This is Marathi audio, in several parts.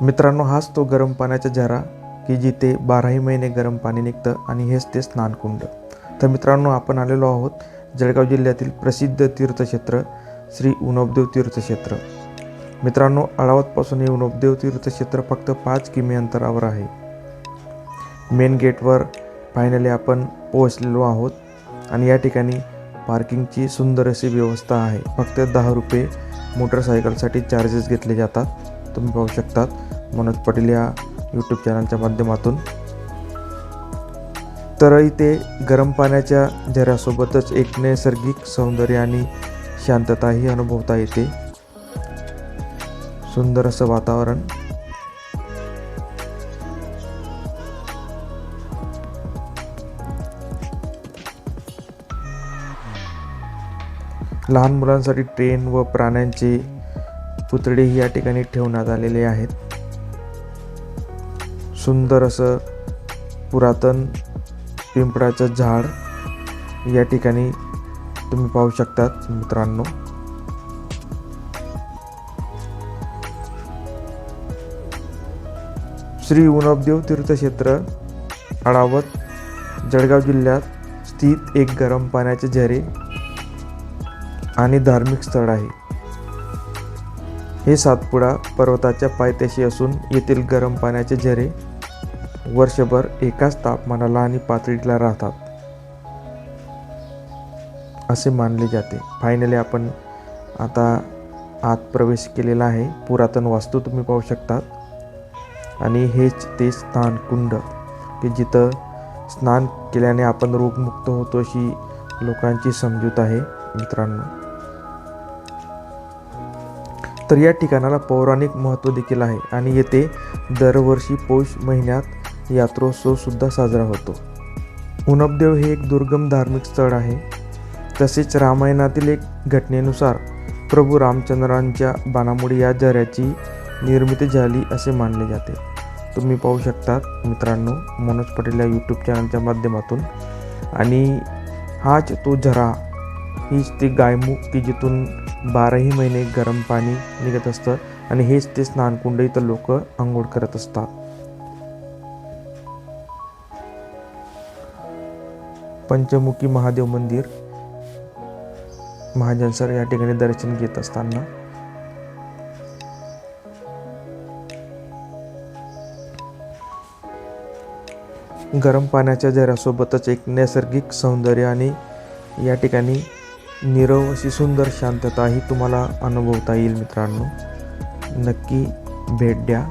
मित्रांनो हाच तो गरम पाण्याचा झरा की जिथे बाराही महिने गरम पाणी निघतं आणि हेच ते स्नानकुंड. तर मित्रांनो आपण आलेलो आहोत जळगाव जिल्ह्यातील प्रसिद्ध तीर्थक्षेत्र श्री उनोबदेव तीर्थक्षेत्र. मित्रांनो अळावतपासून हे उनोबदेव तीर्थक्षेत्र फक्त पाच किमी अंतरावर आहे. मेन गेटवर फायनली आपण पोहोचलेलो आहोत आणि या ठिकाणी पार्किंगची सुंदर अशी व्यवस्था आहे. फक्त दहा रुपये मोटरसायकलसाठी चार्जेस घेतले जातात. तुम्ही पाहू शकतात. मनोज पाटील या यूट्यूब चॅनलच्या माध्यमातून. तर इथे गरम पाण्याच्या झऱ्यासोबतच एक नैसर्गिक सौंदर्य आणि शांतताही अनुभवता येते. सुंदर असं वातावरण. लहान मुलांसाठी ट्रेन व प्राण्यांचे पुतळेही या ठिकाणी ठेवण्यात आलेले आहेत. सुंदर असं पुरातन पिंपळाचं झाड या ठिकाणी तुम्ही पाहू शकतात मित्रांनो. श्री उनबदेव तीर्थक्षेत्र अडावत जळगाव जिल्ह्यात स्थित एक गरम पाण्याचे झरे आणि धार्मिक स्थळ आहे. हे सातपुडा पर्वताच्या पायथ्याशी असून येथील गरम पाण्याचे झरे वर्षभर एकाच तापमानाला आणि पातळीला राहतात. असे मानले जाते. फायनली आपण आता आत प्रवेश केलेला आहे. पुरातन वास्तू तुम्ही पाहू शकतात. आणि हेच ते स्नान कुंड की जिथं स्नान केल्याने आपण रोगमुक्त होतो अशी लोकांची समजूत आहे मित्रांनो. तर या ठिकाणाला पौराणिक महत्त्व देखील आहे. आणि येथे दरवर्षी पौष महिन्यात यात्रोत्सवसुद्धा साजरा होतो. उणपदेव हे एक दुर्गम धार्मिक स्थळ आहे. तसेच रामायणातील एक घटनेनुसार प्रभू रामचंद्रांच्या बाणामुळे या झऱ्याची निर्मिती झाली असे मानले जाते. तुम्ही पाहू शकतात मित्रांनो मनोज पटेल या यूट्यूब चॅनलच्या माध्यमातून. आणि हाच तो झरा हीच ती गायमुख की जिथून बाराही महिने गरम पाणी निघत असतं. आणि हेच ते स्नानकुंड इथं लोक आंघोळ करत असतात. पंचमुखी महादेव मंदिर. महाजन सर या ठिकाणी दर्शन घेत असताना. गरम पाण्याच्या झऱ्यासोबतच एक नैसर्गिक सौंदर्य आणि या ठिकाणी निरव अशी सुंदर शांतता ही तुम्हाला अनुभवता येईल मित्रांनो. नक्की भेट द्या.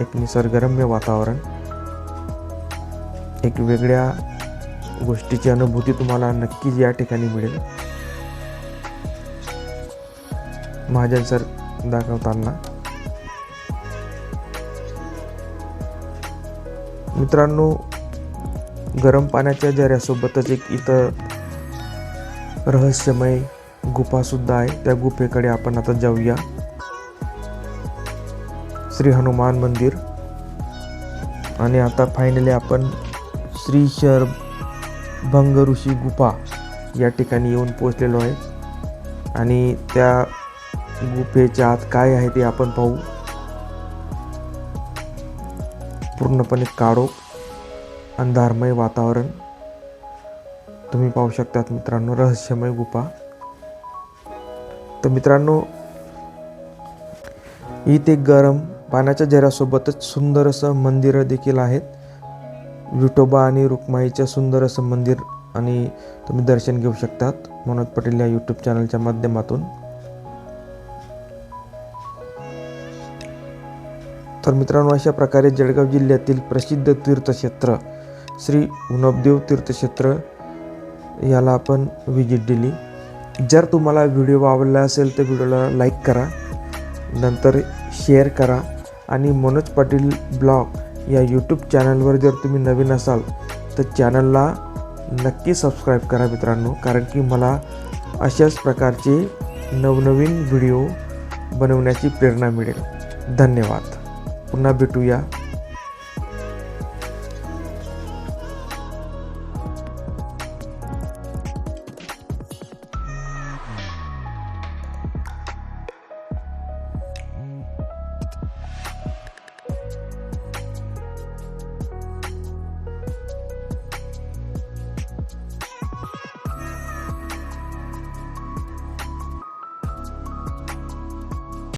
एक निसर्गरम्य वातावरण. एक वेगळ्या गोष्टीची अनुभूती तुम्हाला नक्कीच या ठिकाणी मिळेल. महाजन सर दाखवताना. मित्रांनो गरम पाण्याच्या झऱ्यासोबतच एक इथं रहस्यमय गुफासुद्धा आहे. त्या गुफेकडे आपण आता जाऊया. श्री हनुमान मंदिर. आणि आता फायनली आपण श्री शहर भंगऋषी गुफा या ठिकाणी येऊन पोचलेलो आहे. आणि त्या गुफेच्या आत काय आहे ते आपण पाहू. पूर्णपणे काळोख अंधारमय वातावरण. तुम्ही पाहू शकतात मित्रांनो रहस्यमय गुफा. तर मित्रांनो इथे गरम पाण्याच्या झऱ्यासोबतच सुंदर असं मंदिरं देखील आहेत. विठोबा आणि रुक्माईच्या सुंदर असं मंदिर आणि तुम्ही दर्शन घेऊ शकतात. मनोज पटेल या यूट्यूब चॅनलच्या माध्यमातून. तर मित्रांनो अशा प्रकारे जळगाव जिल्ह्यातील प्रसिद्ध तीर्थक्षेत्र श्री उनबदेव तीर्थक्षेत्र याला आपण व्हिजिट दिली. जर तुम्हाला व्हिडिओ आवडला असेल तर व्हिडिओला लाईक करा नंतर शेअर करा आणि मनोज पाटील ब्लॉग या यूट्यूब चॅनलवर जर तुम्ही नवीन असाल तर चॅनलला नक्की सबस्क्राईब करा मित्रांनो कारण की मला अशाच प्रकारचे नवनवीन व्हिडिओ बनवण्याची प्रेरणा मिळेल. धन्यवाद. पुन्हा भेटूया.